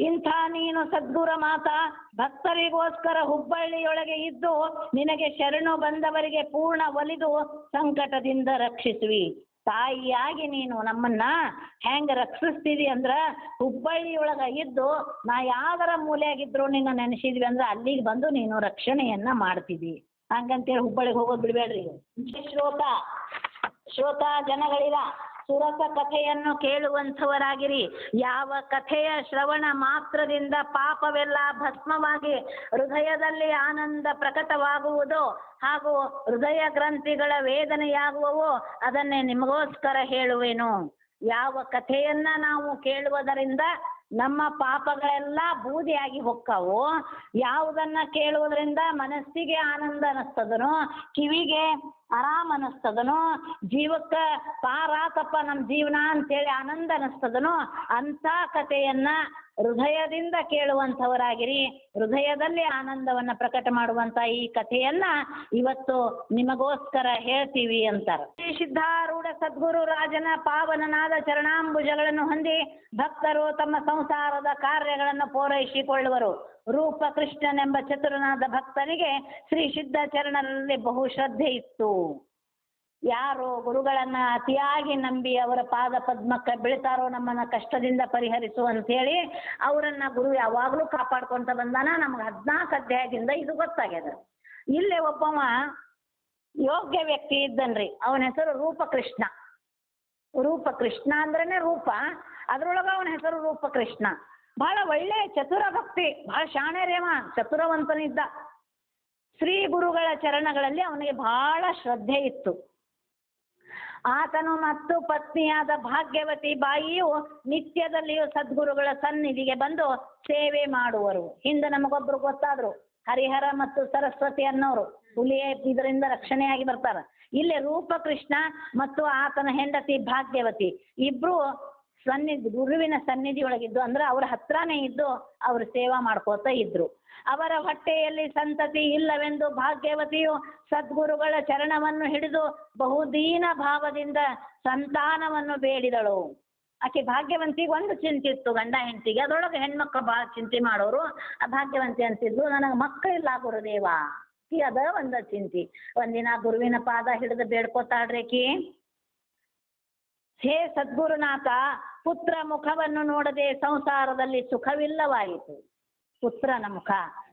ಇಂಥ ನೀನು ಸದ್ಗುರ ಮಾತ, ಭಕ್ತರಿಗೋಸ್ಕರ ಹುಬ್ಬಳ್ಳಿಯೊಳಗೆ ಇದ್ದು, ನಿನಗೆ ಶರಣು ಬಂದವರಿಗೆ ಪೂರ್ಣ ಒಲಿದು ಸಂಕಟದಿಂದ ರಕ್ಷಿಸುವಿ. ತಾಯಿಯಾಗಿ ನೀನು ನಮ್ಮನ್ನ ಹೆಂಗೆ ರಕ್ಷಿಸ್ತೀವಿ ಅಂದ್ರೆ ಹುಬ್ಬಳ್ಳಿ ಇದ್ದು ನಾ ಯಾವ್ದಾರ ಮೂಲೆಯಾಗಿದ್ರು ನಿನ್ನ ನೆನೆಸಿದ್ವಿ ಅಂದ್ರೆ ಅಲ್ಲಿಗೆ ಬಂದು ನೀನು ರಕ್ಷಣೆಯನ್ನ ಮಾಡ್ತೀವಿ ಹಂಗಂತೇಳಿ ಹುಬ್ಬಳ್ಳಿಗೆ ಹೋಗೋದು ಬಿಡಬೇಡ್ರಿ. ಶ್ರೋತ ಶ್ರೋತ ಜನಗಳಿರ ಸುರಸ ಕಥೆಯನ್ನು ಕೇಳುವಂಥವರಾಗಿರಿ. ಯಾವ ಕಥೆಯ ಶ್ರವಣ ಮಾತ್ರದಿಂದ ಪಾಪವೆಲ್ಲ ಭಸ್ಮವಾಗಿ ಹೃದಯದಲ್ಲಿ ಆನಂದ ಪ್ರಕಟವಾಗುವುದೋ ಹಾಗೂ ಹೃದಯ ಗ್ರಂಥಿಗಳ ವೇದನೆಯಾಗುವವೋ ಅದನ್ನೇ ನಿಮಗೋಸ್ಕರ ಹೇಳುವೆನು. ಯಾವ ಕಥೆಯನ್ನ ನಾವು ಕೇಳುವುದರಿಂದ ನಮ್ಮ ಪಾಪಗಳೆಲ್ಲ ಬೂದಿಯಾಗಿ ಹೊಕ್ಕವು. ಯಾವುದನ್ನ ಕೇಳುವುದರಿಂದ ಮನಸ್ಸಿಗೆ ಆನಂದ ಅನ್ನಿಸ್ತದನೋ, ಕಿವಿಗೆ ಆರಾಮ ಅನ್ನಿಸ್ತದನೋ, ಜೀವಕ್ಕೆ ಪಾರಾತಪ್ಪ ನಮ್ಮ ಜೀವನ ಅಂತೇಳಿ ಆನಂದ ಅನ್ನಿಸ್ತದನೋ. ಅಂಥ ಕಥೆಯನ್ನ ಹೃದಯದಿಂದ ಕೇಳುವಂಥವರಾಗಿರಿ. ಹೃದಯದಲ್ಲಿ ಆನಂದವನ್ನು ಪ್ರಕಟ ಮಾಡುವಂಥ ಈ ಕಥೆಯನ್ನ ಇವತ್ತು ನಿಮಗೋಸ್ಕರ ಹೇಳ್ತೀವಿ ಅಂತಾರೆ. ಸಿದ್ಧಾರೂಢ ಸದ್ಗುರು ರಾಜನ ಪಾವನನಾದ ಚರಣಾಂಬುಜಗಳನ್ನು ಹೊಂದಿ ಭಕ್ತರು ತಮ್ಮ ಸಂಸಾರದ ಕಾರ್ಯಗಳನ್ನು ಪೂರೈಸಿಕೊಳ್ಳುವರು. ರೂಪ ಕೃಷ್ಣನೆಂಬ ಚತುರನಾದ ಭಕ್ತನಿಗೆ ಶ್ರೀ ಸಿದ್ಧ ಚರಣರಲ್ಲಿ ಬಹು ಶ್ರದ್ಧೆ ಇತ್ತು. ಯಾರು ಗುರುಗಳನ್ನ ಅತಿಯಾಗಿ ನಂಬಿ ಅವರ ಪಾದ ಪದ್ಮಕ್ಕೆ ಬೀಳ್ತಾರೋ ನಮ್ಮನ್ನ ಕಷ್ಟದಿಂದ ಪರಿಹರಿಸು ಅಂತೇಳಿ ಅವರನ್ನ ಗುರು ಯಾವಾಗಲೂ ಕಾಪಾಡ್ಕೊಂತ ಬಂದಾನ. ನಮ್ಗೆ ಹದಿನಾಲ್ಕು ಅಧ್ಯಾಯದಿಂದ ಇದು ಗೊತ್ತಾಗ್ಯದ. ಇಲ್ಲಿ ಒಬ್ಬವ ಯೋಗ್ಯ ವ್ಯಕ್ತಿ ಇದ್ದನ್ರಿ. ಅವನ ಹೆಸರು ರೂಪಕೃಷ್ಣ. ರೂಪಕೃಷ್ಣ ಅಂದ್ರೇನೆ ರೂಪ. ಅದ್ರೊಳಗ ಅವನ ಹೆಸರು ರೂಪಕೃಷ್ಣ. ಬಹಳ ಒಳ್ಳೆ ಚತುರ ಭಕ್ತಿ ಬಹಳ ಶಾಣೆರೇವ, ಚತುರವಂತನಿದ್ದ. ಶ್ರೀ ಗುರುಗಳ ಚರಣಗಳಲ್ಲಿ ಅವನಿಗೆ ಬಹಳ ಶ್ರದ್ಧೆ ಇತ್ತು. ಆತನು ಮತ್ತು ಪತ್ನಿಯಾದ ಭಾಗ್ಯವತಿ ಬಾಯಿಯು ನಿತ್ಯದಲ್ಲಿಯೂ ಸದ್ಗುರುಗಳ ಸನ್ನಿಧಿಗೆ ಬಂದು ಸೇವೆ ಮಾಡುವರು. ಹಿಂದೆ ನಮಗೊಬ್ರು ಗೊತ್ತಾದ್ರು, ಹರಿಹರ ಮತ್ತು ಸರಸ್ವತಿ ಅನ್ನೋರು ಹುಲಿಯ ಇದರಿಂದ ರಕ್ಷಣೆಯಾಗಿ ಬರ್ತಾರ. ಇಲ್ಲಿ ರೂಪಕೃಷ್ಣ ಮತ್ತು ಆತನ ಹೆಂಡತಿ ಭಾಗ್ಯವತಿ, ಇಬ್ರು ಸನ್ನಿಧಿ, ಗುರುವಿನ ಸನ್ನಿಧಿ ಒಳಗಿದ್ದು ಅಂದ್ರೆ ಅವ್ರ ಹತ್ರನೇ ಇದ್ದು ಅವರು ಸೇವಾ ಮಾಡ್ಕೋತಾ ಇದ್ರು. ಅವರ ಹೊಟ್ಟೆಯಲ್ಲಿ ಸಂತತಿ ಇಲ್ಲವೆಂದು ಭಾಗ್ಯವತಿಯು ಸದ್ಗುರುಗಳ ಚರಣವನ್ನು ಹಿಡಿದು ಬಹುದೀನ ಭಾವದಿಂದ ಸಂತಾನವನ್ನು ಬೇಡಿದಳು. ಆಕೆ ಭಾಗ್ಯವಂತಿಗೆ ಒಂದು ಚಿಂತೆ ಇತ್ತು, ಗಂಡ ಹೆಂಡತಿಗೆ. ಅದ್ರೊಳಗೆ ಹೆಣ್ಮಕ್ಳು ಭಾಳ ಚಿಂತೆ ಮಾಡೋರು. ಆ ಭಾಗ್ಯವಂತಿ ಅಂತಿದ್ರು ನನಗೆ ಮಕ್ಕಳಿಲ್ಲ ಗುರುದೇವ. ಈ ಅದ ಒಂದು ಚಿಂತೆ. ಒಂದಿನ ಗುರುವಿನ ಪಾದ ಹಿಡಿದು ಬೇಡ್ಕೋತಾಳ್ರಿ ಆಕಿ. ಹೇ ಸದ್ಗುರುನಾಥ ಪುತ್ರ ಮುಖವನ್ನು ನೋಡದೆ ಸಂಸಾರದಲ್ಲಿ ಸುಖವಿಲ್ಲವಾಯಿತು. ಪುತ್ರನ ಮುಖ,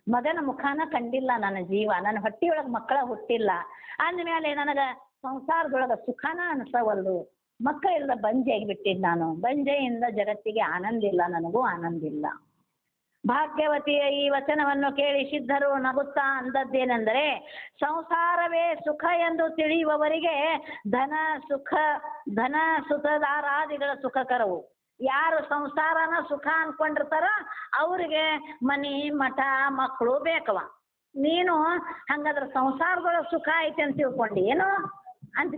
ಮಗನ ಮುಖನ ಕಂಡಿಲ್ಲ ನನ್ನ ಜೀವ, ನನ್ನ ಹೊಟ್ಟಿಯೊಳಗೆ ಮಕ್ಕಳ ಹುಟ್ಟಿಲ್ಲ. ಅಂದಮೇಲೆ ನನಗೆ ಸಂಸಾರದೊಳಗೆ ಸುಖನ ಅನಿಸವಲ್ದು ಮಕ್ಕಳಿಲ್ಲದ ಬಂಜೆ ಆಗಿಬಿಟ್ಟಿದ್ದು ನಾನು? ಬಂಜೆಯಿಂದ ಜಗತ್ತಿಗೆ ಆನಂದ ಇಲ್ಲ ನನಗೂ ಆನಂದ ಇಲ್ಲ ಭಾಗ್ಯವತಿಯ ಈ ವಚನವನ್ನು ಕೇಳಿ ಸಿದ್ಧರು ನಗುತ್ತಾ ಅಂದದ್ದೇನೆಂದರೆ, ಸಂಸಾರವೇ ಸುಖ ಎಂದು ತಿಳಿಯುವವರಿಗೆ ಧನ ಸುಖ, ಧನ ಸುಖದಾರಾದಿಗಳ ಸುಖಕರವು. ಯಾರು ಸಂಸಾರನ ಸುಖ ಅನ್ಕೊಂಡಿರ್ತಾರ ಅವರಿಗೆ ಮನಿ, ಮಠ, ಮಕ್ಕಳು ಬೇಕವ. ನೀನು ಹಂಗಾದ್ರೆ ಸಂಸಾರದೊಳಗೆ ಸುಖ ಐತೆ ಅಂತ ತಿಳ್ಕೊಂಡು, ಏನು? ಅಂತ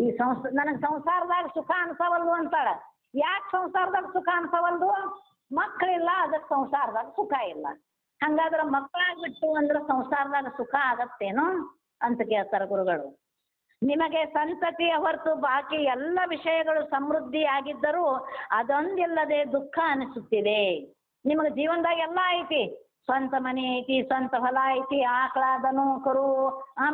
ಈ ಸಂಸ್, ನನಗೆ ಸಂಸಾರದಾಗ ಸುಖ ಅನ್ಸವಲ್ದು ಅಂತಾಳೆ. ಯಾಕೆ ಸಂಸಾರದಾಗ ಸುಖ ಅನ್ಸವಲ್ದು? ಮಕ್ಕಳಿಲ್ಲ ಅದಕ್ಕೆ ಸಂಸಾರದಾಗ ಸುಖ ಇಲ್ಲ. ಹಂಗಾದ್ರೆ ಮಕ್ಕಳಾಗ್ಬಿಟ್ಟು ಅಂದ್ರೆ ಸಂಸಾರದಾಗ ಸುಖ ಆಗತ್ತೇನು ಅಂತ ಕೇಳ್ತಾರೆ ಗುರುಗಳು. ನಿಮಗೆ ಸಂತತಿಯ ಹೊರತು ಬಾಕಿ ಎಲ್ಲ ವಿಷಯಗಳು ಸಮೃದ್ಧಿ ಆಗಿದ್ದರೂ ಅದೊಂದಿಲ್ಲದೆ ದುಃಖ ಅನಿಸುತ್ತಿದೆ. ನಿಮಗೆ ಜೀವನದಾಗ ಎಲ್ಲ ಐತಿ. ಸ್ವಂತ ಮನೆ ಐತಿ, ಸ್ವಂತ ಹೊಲ ಐತಿ, ಆಕಳ, ದನು, ಕರು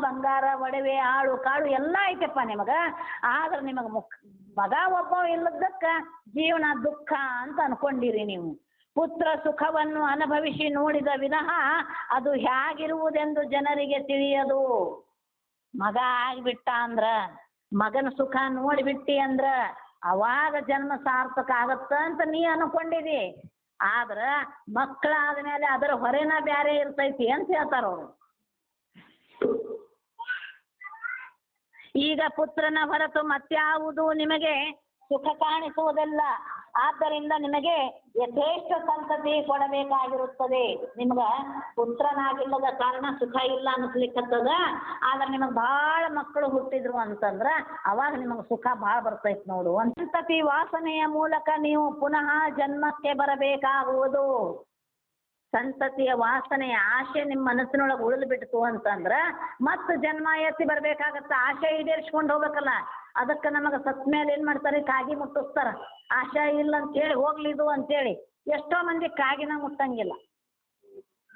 ಬಂಗಾರ, ಒಡವೆ, ಆಳು, ಕಾಳು ಎಲ್ಲ ಐತಪ್ಪ ನಿಮಗೆ. ಆದ್ರೆ ನಿಮಗೆ ಮುಖ ಮಗ ಒಬ್ಬ ಇಲ್ಲದಕ್ಕ ಜೀವನ ದುಃಖ ಅಂತ ಅನ್ಕೊಂಡಿರಿ ನೀವು. ಪುತ್ರ ಸುಖವನ್ನು ಅನುಭವಿಸಿ ನೋಡಿದ ವಿನಃ ಅದು ಹೇಗಿರುವುದೆಂದು ಜನರಿಗೆ ತಿಳಿಯದು. ಮಗ ಆಗಿಬಿಟ್ಟ ಅಂದ್ರ, ಮಗನ ಸುಖ ನೋಡಿಬಿಟ್ಟಿ ಅಂದ್ರ ಅವಾಗ ಜನ್ಮ ಸಾರ್ಥಕ ಆಗತ್ತ ಅಂತ ನೀ ಅನ್ಕೊಂಡಿದಿ. ಆದ್ರ ಮಕ್ಕಳಾದ ಮೇಲೆ ಅದರ ಹೊರೆನ ಬ್ಯಾರೆ ಇರ್ತೈತಿ ಅಂತ ಹೇಳ್ತಾರ ಅವರು. ಈಗ ಪುತ್ರನ ಹೊರತು ಮತ್ಯಾವುದು ನಿಮಗೆ ಸುಖ ಕಾಣಿಸುವುದಿಲ್ಲ. ಆದ್ದರಿಂದ ನಿಮಗೆ ಯಥೇಷ್ಟ ಸಂತತಿ ಕೊಡಬೇಕಾಗಿರುತ್ತದೆ. ನಿಮ್ಗೆ ಪುತ್ರನಾಗಿಲ್ಲದ ಕಾರಣ ಸುಖ ಇಲ್ಲ ಅನ್ಸ್ಲಿಕ್ಕತ್ತದ. ಆದ್ರೆ ನಿಮಗೆ ಭಾಳ ಮಕ್ಕಳು ಹುಟ್ಟಿದ್ರು ಅಂತಂದ್ರ ಅವಾಗ ನಿಮಗೆ ಸುಖ ಭಾಳ ಬರ್ತೈತೆ ನೋಡು. ಸಂತತಿ ವಾಸನೆಯ ಮೂಲಕ ನೀವು ಪುನಃ ಜನ್ಮಕ್ಕೆ ಬರಬೇಕಾಗುವುದು. ಸಂತತಿಯ ವಾಸನೆಯ ಆಸೆ ನಿಮ್ಮ ಮನಸ್ಸಿನೊಳಗೆ ಉಳಿದು ಬಿಡ್ತು ಅಂತಂದ್ರ ಮತ್ತೆ ಜನ್ಮ ಎತ್ತಿ ಬರ್ಬೇಕಾಗತ್ತ ಆಸೆ ಈಡೇರಿಸ್ಕೊಂಡು ಹೋಗ್ಬೇಕಲ್ಲ. ಅದಕ್ಕೆ ನಮಗೆ ಸತ್ ಮೇಲೆ ಏನು ಮಾಡ್ತಾರೆ? ಕಾಗಿ ಮುಟ್ಟಿಸ್ತಾರೆ. ಆಶೆ ಇಲ್ಲ ಅಂತೇಳಿ ಹೋಗ್ಲಿ ಇದು ಅಂತೇಳಿ. ಎಷ್ಟೋ ಮಂದಿ ಕಾಗಿನ ಮುಟ್ಟಂಗಿಲ್ಲ.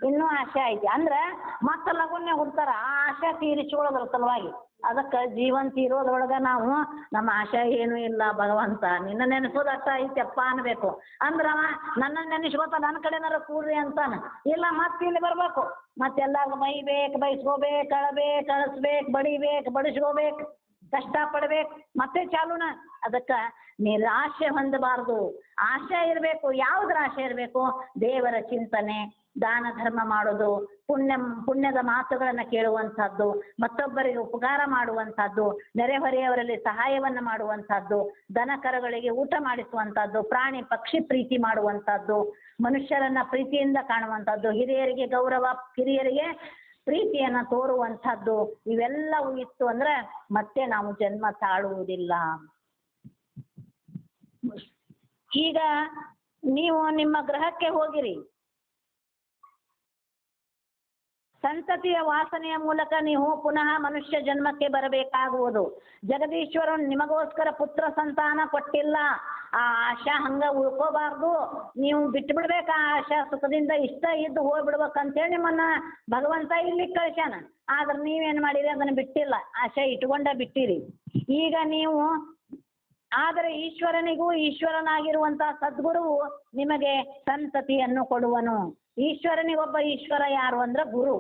ಇನ್ನೂ ಆಸೆ ಐತಿ. ಅಂದ್ರೆ ಮತ್ತೆ ಲಗುನ್ನೇ ಹುಡ್ತಾರ, ಆ ಆಸೆ ತೀರಿಸ್ಕೊಳ್ಳೋದ್ರ ಸಲುವಾಗಿ. ಅದಕ್ಕೆ ಜೀವಂತ ಇರೋದ್ರೊಳಗೆ ನಾವು ನಮ್ಮ ಆಸೆ ಏನೂ ಇಲ್ಲ ಭಗವಂತ. ನಿನ್ನ ನೆನೆಸೋದು ಅಷ್ಟ ಐತಪ್ಪ ಅನ್ಬೇಕು. ಅಂದ್ರ ಅವ ನನ್ನ ನೆನೆಸ್ಕೋತ ನನ್ನ ಕಡೆನಾರ ಕೂಡ್ರಿ ಅಂತಾನೆ. ಇಲ್ಲ, ಮತ್ತೆ ಇಲ್ಲಿ ಬರ್ಬೇಕು. ಮತ್ತೆಲ್ಲಾರ್ಗು ಬೈಬೇಕು ಬೈಸ್ಕೋಬೇಕು, ಅಳಬೇಕು ಕಳಿಸ್ಬೇಕು ಬಡಿಬೇಕು, ಬಡಿಸ್ಕೋಬೇಕು. ಕಷ್ಟ ಪಡ್ಬೇಕು ಮತ್ತೆ ಚಾಲೂನ, ಅದಕ್ಕೆ ನಿರಾಶೆ ಹೊಂದಬಾರ್ದು. ಆಶೆ ಇರಬೇಕು, ಯಾವುದ್ರ ಆಶೆ ಇರಬೇಕು? ದೇವರ ಚಿಂತನೆ, ದಾನ ಧರ್ಮ ಮಾಡೋದು, ಪುಣ್ಯ, ಪುಣ್ಯದ ಮಾತುಗಳನ್ನು ಕೇಳುವಂಥದ್ದು, ಮತ್ತೊಬ್ಬರಿಗೆ ಉಪಕಾರ ಮಾಡುವಂಥದ್ದು, ನೆರೆಹೊರೆಯವರಲ್ಲಿ ಸಹಾಯವನ್ನ ಮಾಡುವಂಥದ್ದು, ದನ ಕರುಗಳಿಗೆ ಊಟ ಮಾಡಿಸುವಂಥದ್ದು, ಪ್ರಾಣಿ, ಪಕ್ಷಿ ಪ್ರೀತಿ ಮಾಡುವಂಥದ್ದು, ಮನುಷ್ಯರನ್ನ ಪ್ರೀತಿಯಿಂದ ಕಾಣುವಂಥದ್ದು, ಹಿರಿಯರಿಗೆ ಗೌರವ ಕಿರಿಯರಿಗೆ ಪ್ರೀತಿಯನ್ನ ತೋರುವಂಥದ್ದು ಇವೆಲ್ಲವೂ ಇತ್ತು ಅಂದ್ರೆ ಮತ್ತೆ ನಾವು ಜನ್ಮ ತಾಳುವುದಿಲ್ಲ. ಈಗ ನೀವು ನಿಮ್ಮ ಗ್ರಹಕ್ಕೆ ಹೋಗಿರಿ. ಸಂತತಿಯ ವಾಸನೆಯ ಮೂಲಕ ನೀವು ಪುನಃ ಮನುಷ್ಯ ಜನ್ಮಕ್ಕೆ ಬರಬೇಕಾಗುವುದು. ಜಗದೀಶ್ವರನು ನಿಮಗೋಸ್ಕರ ಪುತ್ರ ಸಂತಾನ ಕೊಟ್ಟಿಲ್ಲ. ಆ ಆಶಾ ಹಂಗ ಉಳ್ಕೋಬಾರ್ದು. ನೀವು ಬಿಟ್ಟು ಬಿಡ್ಬೇಕು ಆ ಆಶಾ ಸುಖದಿಂದ ಇಷ್ಟ ಇದ್ದು ಹೋಗ್ಬಿಡ್ಬೇಕಂತೇಳಿ ನಿಮ್ಮನ್ನ ಭಗವಂತ ಇಲ್ಲಿ ಕಳ್ಸ್ಯಾನ. ಆದ್ರೆ ನೀವೇನ್ ಮಾಡಿರಿ? ಅದನ್ನ ಬಿಟ್ಟಿಲ್ಲ. ಆಶಾ ಇಟ್ಕೊಂಡ ಬಿಟ್ಟಿರಿ. ಈಗ ನೀವು ಆದರೆ ಈಶ್ವರನಿಗೂ ಈಶ್ವರನಾಗಿರುವಂತಹ ಸದ್ಗುರುವು ನಿಮಗೆ ಸಂತತಿಯನ್ನು ಕೊಡುವನು. ಈಶ್ವರನಿಗೊಬ್ಬ ಈಶ್ವರ ಯಾರು ಅಂದ್ರೆ ಗುರು.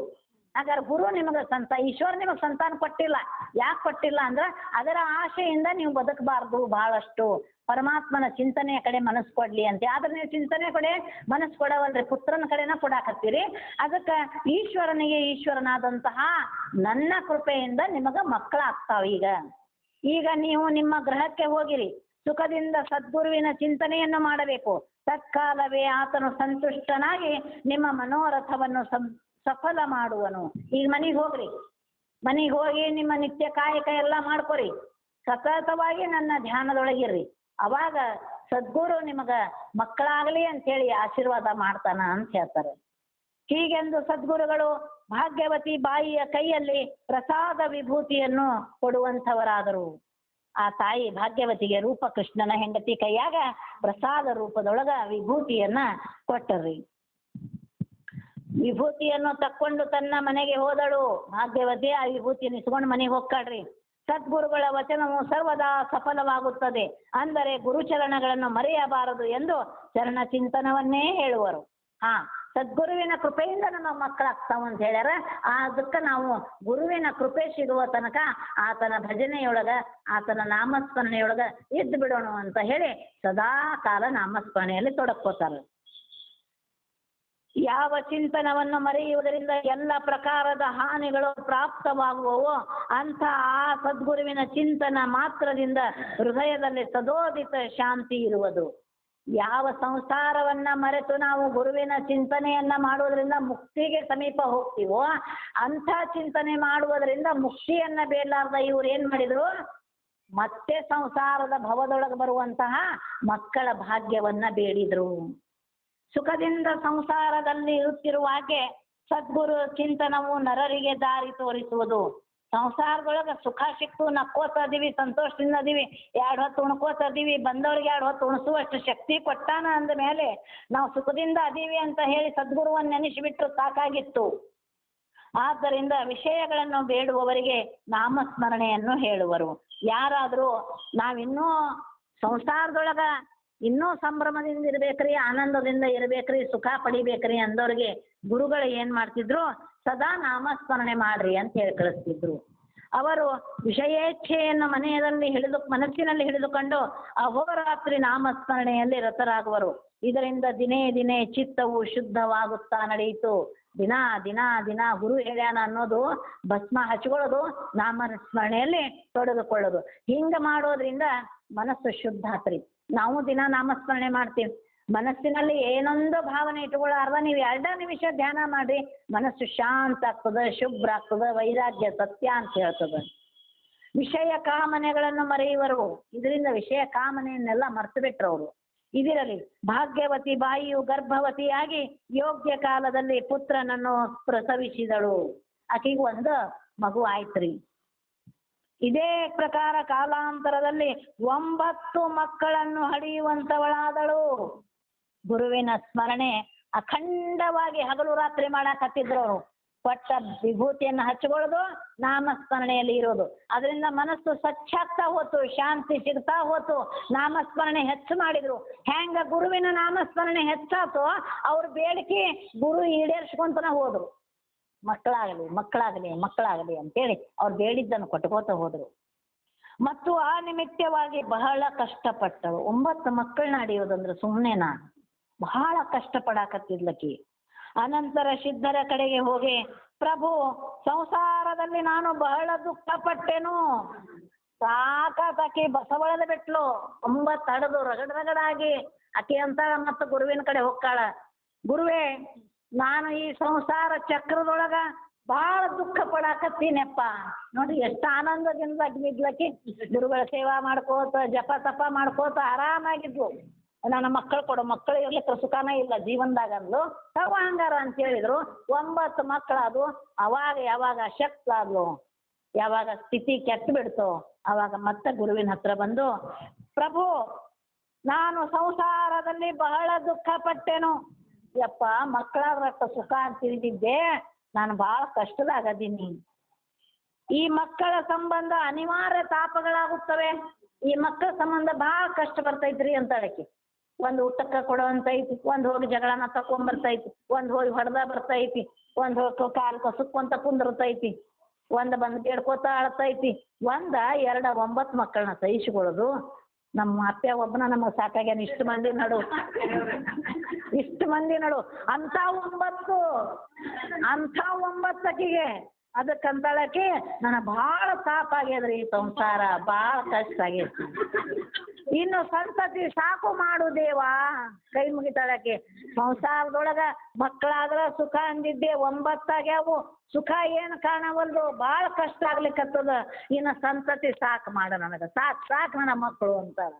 ಹಾಗಾದ್ರೆ ಗುರು ನಿಮಗೆ ಸಂತ, ಈಶ್ವರ ನಿಮಗೆ ಸಂತಾನ ಕೊಟ್ಟಿಲ್ಲ ಯಾಕೆ ಕೊಟ್ಟಿಲ್ಲ ಅಂದ್ರೆ ಅದರ ಆಶೆಯಿಂದ ನೀವು ಬದುಕಬಾರ್ದು ಬಹಳಷ್ಟು ಪರಮಾತ್ಮನ ಚಿಂತನೆಯ ಕಡೆ ಮನಸ್ಸು ಕೊಡ್ಲಿ ಅಂತ. ಆದ್ರೆ ನೀವು ಚಿಂತನೆ ಕಡೆ ಮನಸ್ಸು ಕೊಡವಲ್ರಿ. ಪುತ್ರನ ಕಡೆನ ಕೊಡಾಕತ್ತೀರಿ. ಅದಕ್ಕೆ ಈಶ್ವರನಿಗೆ ಈಶ್ವರನಾದಂತಹ ನನ್ನ ಕೃಪೆಯಿಂದ ನಿಮಗೆ ಮಕ್ಕಳಾಗ್ತಾವ ಈಗ. ಈಗ ನೀವು ನಿಮ್ಮ ಗ್ರಹಕ್ಕೆ ಹೋಗಿರಿ. ಸುಖದಿಂದ ಸದ್ಗುರುವಿನ ಚಿಂತನೆಯನ್ನು ಮಾಡಬೇಕು. ತತ್ಕಾಲವೇ ಆತನು ಸಂತುಷ್ಟನಾಗಿ ನಿಮ್ಮ ಮನೋರಥವನ್ನು ಸಫಲ ಮಾಡುವನು. ಈಗ ಮನೆಗೆ ಹೋಗ್ರಿ. ಮನೆಗೆ ಹೋಗಿ ನಿಮ್ಮ ನಿತ್ಯ ಕಾಯಕ ಎಲ್ಲ ಮಾಡ್ಕೊರಿ. ಸತತವಾಗಿ ನನ್ನ ಧ್ಯಾನದೊಳಗಿರ್ರಿ. ಅವಾಗ ಸದ್ಗುರು ನಿಮಗೆ ಮಕ್ಕಳಾಗಲಿ ಅಂತೇಳಿ ಆಶೀರ್ವಾದ ಮಾಡ್ತಾನ ಅಂತ ಹೇಳ್ತಾರೆ. ಹೀಗೆಂದು ಸದ್ಗುರುಗಳು ಭಾಗ್ಯವತಿ ಬಾಯಿಯ ಕೈಯಲ್ಲಿ ಪ್ರಸಾದ ವಿಭೂತಿಯನ್ನು ಕೊಡುವಂಥವರಾದರು. ಆ ತಾಯಿ ಭಾಗ್ಯವತಿಗೆ ರೂಪಕೃಷ್ಣನ ಹೆಂಡತಿ ಕೈಯಾಗ ಪ್ರಸಾದ ರೂಪದೊಳಗ ವಿಭೂತಿಯನ್ನ ಕೊಟ್ಟರ್ರಿ. ವಿಭೂತಿಯನ್ನು ತಕ್ಕೊಂಡು ತನ್ನ ಮನೆಗೆ ಹೋದಳು. ಭಾಗ್ಯವತಿ ಆ ವಿಭೂತಿಯನ್ನು ಇಸ್ಕೊಂಡು ಮನೆಗೆ ಹೋಗ್ಕಾಡ್ರಿ ಸದ್ಗುರುಗಳ ವಚನವು ಸರ್ವದಾ ಸಫಲವಾಗುತ್ತದೆ. ಅಂದರೆ ಗುರುಚರಣಗಳನ್ನು ಮರೆಯಬಾರದು ಎಂದು ಚರಣ ಚಿಂತನವನ್ನೇ ಹೇಳುವರು. ಹಾ ಸದ್ಗುರುವಿನ ಕೃಪೆಯಿಂದ ನಮ್ಮ ಮಕ್ಕಳಾಗ್ತಾವ ಅಂತ ಹೇಳ್ಯಾರ. ಅದಕ್ಕೆ ನಾವು ಗುರುವಿನ ಕೃಪೆ ಸಿಗುವ ತನಕ ಆತನ ಭಜನೆಯೊಳಗ, ಆತನ ನಾಮಸ್ಮರಣೆಯೊಳಗ ಇದ್ದು ಬಿಡೋಣ ಅಂತ ಹೇಳಿ ಸದಾ ಕಾಲ ನಾಮಸ್ಮರಣೆಯಲ್ಲಿ ತೊಡಕೋತಾರೆ ಯಾವ ಚಿಂತನವನ್ನು ಮರೆಯುವುದರಿಂದ ಎಲ್ಲ ಪ್ರಕಾರದ ಹಾನಿಗಳು ಪ್ರಾಪ್ತವಾಗುವವೋ ಅಂಥ ಆ ಸದ್ಗುರುವಿನ ಚಿಂತನ ಮಾತ್ರದಿಂದ ಹೃದಯದಲ್ಲಿ ಸದೋದಿತ ಶಾಂತಿ ಇರುವುದು. ಯಾವ ಸಂಸಾರವನ್ನ ಮರೆತು ನಾವು ಗುರುವಿನ ಚಿಂತನೆಯನ್ನ ಮಾಡುವುದರಿಂದ ಮುಕ್ತಿಗೆ ಸಮೀಪ ಹೋಗ್ತೀವೋ ಅಂಥ ಚಿಂತನೆ ಮಾಡುವುದರಿಂದ ಮುಕ್ತಿಯನ್ನ ಬೇಡಲಾರ್ದ ಇವ್ರು ಏನ್ ಮಾಡಿದ್ರು? ಮತ್ತೆ ಸಂಸಾರದ ಭವದೊಳಗೆ ಬರುವಂತಹ ಮಕ್ಕಳ ಭಾಗ್ಯವನ್ನ ಬೇಡಿದ್ರು. ಸುಖದಿಂದ ಸಂಸಾರದಲ್ಲಿ ಇರುತ್ತಿರುವಾಗೆ ಸದ್ಗುರು ಚಿಂತನವು ನರರಿಗೆ ದಾರಿ ತೋರಿಸುವುದು. ಸಂಸಾರದೊಳಗೆ ಸುಖ ಸಿಕ್ತು ನಕ್ಕೋತ ಅದೀವಿ ಸಂತೋಷದಿಂದ ಅದೀವಿ ಎರಡು ಹೊತ್ತು ಉಣ್ಕೋತ ಅದೀವಿ ಬಂದವ್ರಿಗೆ ಎರಡು ಹೊತ್ತು ಉಣಿಸುವಷ್ಟು ಶಕ್ತಿ ಕೊಟ್ಟಾನ ಅಂದ ಮೇಲೆ ನಾವು ಸುಖದಿಂದ ಅದೀವಿ ಅಂತ ಹೇಳಿ ಸದ್ಗುರುವನ್ನು ನೆನೆಸಿಬಿಟ್ಟು ಸಾಕಾಗಿತ್ತು. ಆದ್ದರಿಂದ ವಿಷಯಗಳನ್ನು ಬೇಡುವವರಿಗೆ ನಾಮಸ್ಮರಣೆಯನ್ನು ಹೇಳುವರು. ಯಾರಾದರೂ ನಾವಿನ್ನೂ ಸಂಸಾರದೊಳಗ ಇನ್ನೂ ಸಂಭ್ರಮದಿಂದ ಇರ್ಬೇಕ್ರಿ, ಆನಂದದಿಂದ ಇರ್ಬೇಕ್ರಿ, ಸುಖ ಪಡಿಬೇಕ್ರಿ ಅಂದವ್ರಿಗೆ ಗುರುಗಳು ಏನ್ ಮಾಡ್ತಿದ್ರು, ಸದಾ ನಾಮಸ್ಮರಣೆ ಮಾಡ್ರಿ ಅಂತ ಹೇಳಿ ಕಳಿಸ್ತಿದ್ರು. ಅವರು ವಿಷಯೇಚ್ಛೆಯನ್ನು ಮನೆಯಲ್ಲಿ ಹಿಡಿದು, ಮನಸ್ಸಿನಲ್ಲಿ ಹಿಡಿದುಕೊಂಡು ಅಹೋರಾತ್ರಿ ನಾಮಸ್ಮರಣೆಯಲ್ಲಿ ರಥರಾಗುವರು ಇದರಿಂದ ದಿನೇ ದಿನೇ ಚಿತ್ತವು ಶುದ್ಧವಾಗುತ್ತಾ ನಡೆಯಿತು. ದಿನ ದಿನ ದಿನ ಗುರು ಹೇಳ್ಯಾನ ಅನ್ನೋದು, ಭಸ್ಮ ಹಚ್ಕೊಳ್ಳೋದು, ನಾಮಸ್ಮರಣೆಯಲ್ಲಿ ತೊಡಗಿಕೊಳ್ಳೋದು. ಹಿಂಗ ಮಾಡೋದ್ರಿಂದ ಮನಸ್ಸು ಶುದ್ಧ ಆತ್ರಿ ನಾವು ದಿನ ನಾಮಸ್ಮರಣೆ ಮಾಡ್ತೀವಿ. ಮನಸ್ಸಿನಲ್ಲಿ ಏನೊಂದು ಭಾವನೆ ಇಟ್ಕೊಳಾರ್ದ ನೀವು ಎರಡ ನಿಮಿಷ ಧ್ಯಾನ ಮಾಡಿ ಮನಸ್ಸು ಶಾಂತ ಆಗ್ತದೆ, ಶುಭ್ರ ಆಗ್ತದೆ, ವೈರಾಗ್ಯ ಸತ್ಯ ಅಂತ ಹೇಳ್ತದೆ. ವಿಷಯ ಕಾಮನೆಗಳನ್ನು ಮರೆಯುವರು. ಇದರಿಂದ ವಿಷಯ ಕಾಮನೆಯನ್ನೆಲ್ಲ ಮರ್ತು ಬಿಟ್ರು ಅವರು. ಇದಿರಲಿ, ಭಾಗ್ಯವತಿ ಬಾಯಿಯು ಗರ್ಭವತಿಯಾಗಿ ಯೋಗ್ಯ ಕಾಲದಲ್ಲಿ ಪುತ್ರನನ್ನು ಪ್ರಸವಿಸಿದಳು. ಆಕೆಗೆ ಒಂದು ಮಗು ಆಯ್ತ್ರಿ. ಇದೇ ಪ್ರಕಾರ ಕಾಲಾಂತರದಲ್ಲಿ ಒಂಬತ್ತು ಮಕ್ಕಳನ್ನು ಹಡಿಯುವಂತವಳಾದಳು. ಗುರುವಿನ ಸ್ಮರಣೆ ಅಖಂಡವಾಗಿ ಹಗಲು ರಾತ್ರಿ ಮಾಡಾಕತ್ತಿದ್ರು. ಅವರು ಕೊಟ್ಟ ವಿಭೂತಿಯನ್ನು ಹಚ್ಕೊಳ್ಳೋದು ನಾಮಸ್ಮರಣೆಯಲ್ಲಿ ಇರೋದು. ಅದರಿಂದ ಮನಸ್ಸು ಸ್ವಚ್ಛ ಆಗ್ತಾ ಹೋತು, ಶಾಂತಿ ಸಿಗ್ತಾ ಹೋತು. ನಾಮಸ್ಮರಣೆ ಹೆಚ್ಚು ಮಾಡಿದ್ರು. ಹೆಂಗ ಗುರುವಿನ ನಾಮಸ್ಮರಣೆ ಹೆಚ್ಚಾತೋ, ಅವ್ರ ಬೇಡಿಕೆ ಗುರು ಈಡೇರಿಸ್ಕೊಂತನ ಹೋದ್ರು. ಮಕ್ಕಳಾಗಲಿ ಮಕ್ಕಳಾಗಲಿ ಮಕ್ಕಳಾಗಲಿ ಅಂತೇಳಿ ಅವ್ರು ಬೇಡಿದ್ದನ್ನು ಕೊಟ್ಕೋತ ಹೋದ್ರು. ಮತ್ತು ಆ ನಿಮಿತ್ತವಾಗಿ ಬಹಳ ಕಷ್ಟಪಟ್ಟರು. ಒಂಬತ್ತು ಮಕ್ಕಳನ್ನ ಹಡಿಯೋದಂದ್ರೆ ಸುಮ್ಮನೆನಾ ಬಹಳ ಕಷ್ಟಪಡಾಕತ್ತಿದ್ಲಕಿ. ಅನಂತರ ಸಿದ್ಧರ ಕಡೆಗೆ ಹೋಗಿ, ಪ್ರಭು, ಸಂಸಾರದಲ್ಲಿ ನಾನು ಬಹಳ ದುಃಖ ಪಟ್ಟೆನು ಸಾಕಾಕಿ ಬಸವಳದ ಬಿಟ್ಲು. ಒಂಬತ್ತು ಹಡದು ರಗಡ್ ರಗಡಾಗಿ ಆಕೆ ಅಂತ ಮತ್ತು ಗುರುವಿನ ಕಡೆ ಹೋಗ್ತಾಳ. ಗುರುವೇ ನಾನು ಈ ಸಂಸಾರ ಚಕ್ರದೊಳಗ ಬಹಳ ದುಃಖ ಪಡಾಕತ್ತೀನಪ್ಪ. ನೋಡಿ, ಎಷ್ಟು ಆನಂದದಿಂದ ಅಗ್ನಿದ್ಲಕ್ಕಿ ಗುರುಗಳ ಸೇವಾ ಮಾಡ್ಕೋತ, ಜಪ ತಪ ಮಾಡ್ಕೋತ ಆರಾಮಾಗಿದ್ವು. ನನ್ನ ಮಕ್ಕಳು ಕೊಡು, ಮಕ್ಕಳು ಇರ್ಲಿಕ್ಕೆ ಸುಖನೇ ಇಲ್ಲ ಜೀವನದಾಗ ಅಂದ್ಲು ತಗೋ ಹಂಗಾರ ಅಂತ ಹೇಳಿದ್ರು. ಒಂಬತ್ತು ಮಕ್ಕಳದು ಅವಾಗ ಯಾವಾಗ ಅಶಕ್ತ ಆದ್ಲು ಯಾವಾಗ ಸ್ಥಿತಿ ಕೆಟ್ಟು ಬಿಡ್ತು, ಅವಾಗ ಮತ್ತೆ ಗುರುವಿನ ಹತ್ರ ಬಂದು, ಪ್ರಭು, ನಾನು ಸಂಸಾರದಲ್ಲಿ ಬಹಳ ದುಃಖ ಪಟ್ಟೆನು ಯಪ್ಪ ಮಕ್ಕಳಾಗ್ರಷ್ಟ ಸುಖ ಅಂತ ತಿಳಿದಿದ್ದೆ ನಾನು ಭಾಳ ಕಷ್ಟದಾಗದೀನಿ ಈ ಮಕ್ಕಳ ಸಂಬಂಧ ಅನಿವಾರ್ಯ ತಾಪಗಳಾಗುತ್ತವೆ. ಈ ಮಕ್ಕಳ ಸಂಬಂಧ ಭಾಳ ಕಷ್ಟ ಬರ್ತೈತ್ರಿ ಅಂತ ಹೇಳಕ್ಕೆ ಒಂದು ಊಟಕ್ಕೆ ಕೊಡುವಂತೈತಿ, ಒಂದು ಹೋಗಿ ಜಗಳನ ತಕೊಂಬರ್ತೈತಿ, ಒಂದು ಹೋಗಿ ಹೊಡೆದ ಬರ್ತೈತಿ, ಒಂದು ಹೋಗಿ ಕಾಲು ಕಸಕ್ಕೊಂತ ಕುಂದಿರ್ತೈತಿ, ಒಂದು ಬಂದು ಬೇಡ್ಕೋತ ಅಳ್ತೈತಿ ಒಂದ ಎರಡ ಒಂಬತ್ತು ಮಕ್ಕಳನ್ನ ಸಹಿಸಿಕೊಳ್ಳೋದು. ನಮ್ಮ ಅತ್ತೆ ಒಬ್ಬನ ನಮಗೆ ಸಾಕಾಗ್ಯಾನ. ಇಷ್ಟು ಮಂದಿ ನಡು. ಇಷ್ಟು ಮಂದಿ ನಡು. ಅಂತ ಒಂಬತ್ತು. ಅಂಥ ಒಂಬತ್ತಕ್ಕಿಗೆ ಅದಕ್ಕಂತಳಕ್ಕೆ ನನಗೆ ಭಾಳ ತಾಪಾಗ್ಯದ್ರಿ ಈ ಸಂಸಾರ. ಭಾಳ ಕಷ್ಟ ಆಗೈತಿ ಇನ್ನು ಸಂತತಿ ಸಾಕು ಮಾಡು ದೇವಾ. ಕೈ ಮುಗಿತಾಳಕ್ಕೆ. ಸಂಸಾರದೊಳಗ ಮಕ್ಕಳಾದ್ರ ಸುಖ ಅಂದಿದ್ದೆ, ಒಂಬತ್ತಾಗ್ಯಾವು. ಸುಖ ಏನು ಕಾಣವಲ್ದು? ಭಾಳ ಕಷ್ಟ ಆಗ್ಲಿಕತ್ತದ. ಇನ್ನು ಸಂತತಿ ಸಾಕು ಮಾಡ ನನಗೆ. ಸಾಕು ಸಾಕು ನನ್ನ ಮಕ್ಕಳು ಅಂತಾಳ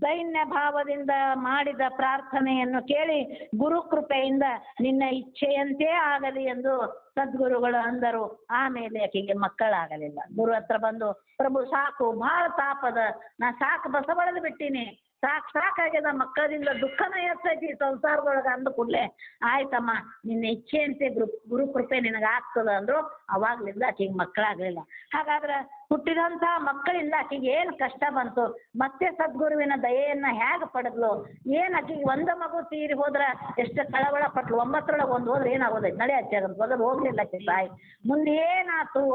ದೈನ್ಯ ಭಾವದಿಂದ ಮಾಡಿದ ಪ್ರಾರ್ಥನೆಯನ್ನು ಕೇಳಿ ಗುರು ಕೃಪೆಯಿಂದ ನಿನ್ನ ಇಚ್ಛೆಯಂತೆ ಆಗಲಿ ಎಂದು ಸದ್ಗುರುಗಳು ಅಂದರು. ಆಮೇಲೆ ಆಕೆಗೆ ಮಕ್ಕಳಾಗಲಿಲ್ಲ. ಗುರು ಹತ್ರ ಬಂದು, ಪ್ರಭು ಸಾಕು, ಭಾಳ ತಾಪದ, ನಾ ಸಾಕು ಬಸವಳದು ಬಿಟ್ಟೀನಿ. ಸಾಕು ಸಾಕಾಗ್ಯದ ಮಕ್ಕಳಿಂದ ದುಃಖನ ಎತ್ತೈತಿ ಸಂಸಾರದೊಳಗೆ ಅಂದ ಕೂಡಲೇ. ಆಯ್ತಮ್ಮ, ನಿನ್ನ ಇಚ್ಛೆಯಂತೆ ಗುರು ಗುರು ಕೃಪೆ ನಿನಗೆ ಆಗ್ತದ ಅಂದ್ರು ಅವಾಗ್ಲಿಂದ ಆಕೆಗೆ ಮಕ್ಕಳಾಗಲಿಲ್ಲ. ಹಾಗಾದ್ರೆ ಹುಟ್ಟಿದಂಥ ಮಕ್ಕಳಿಂದ ಆಕೆಗೆ ಏನು ಕಷ್ಟ ಬಂತು? ಮತ್ತೆ ಸದ್ಗುರುವಿನ ದಯೆಯನ್ನ ಹೇಗೆ ಪಡೆದ್ಲು? ಏನು ಆಕೆಗೆ ಒಂದು ಮಗು ತೀರಿ ಹೋದ್ರೆ ಎಷ್ಟು ಕಳವಳ ಪಟ್ಲು ಒಂಬತ್ತರೊಳಗೆ ಒಂದು ಹೋದ್ರೆ ಏನಾಗೋದೈತೆ? ನಡೆ ಹಚ್ಚಾಗ ಬದಲು ಹೋಗ್ಲಿಲ್ಲ ಆಕೆ ತಾಯಿ ಮುಂದೆ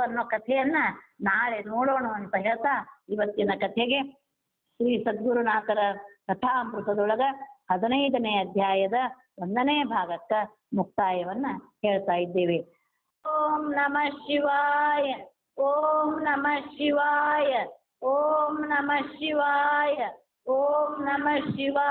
ಅನ್ನೋ ಕಥೆಯನ್ನ ನಾಳೆ ನೋಡೋಣ ಅಂತ ಹೇಳ್ತಾ ಇವತ್ತಿನ ಕಥೆಗೆ ಶ್ರೀ ಸದ್ಗುರುನಾಥರ ಕಥಾಮೃತದೊಳಗ ಹದಿನೈದನೇ ಅಧ್ಯಾಯದ ಒಂದನೇ ಭಾಗಕ್ಕ ಮುಕ್ತಾಯವನ್ನ ಹೇಳ್ತಾ ಇದ್ದೇವೆ. ಓಂ ನಮಃ ಶಿವಾಯ, ಓಂ ನಮಃ ಶಿವಾಯ, ಓಂ ನಮಃ ಶಿವಾಯ, ಓಂ ನಮಃ ಶಿವಾಯ.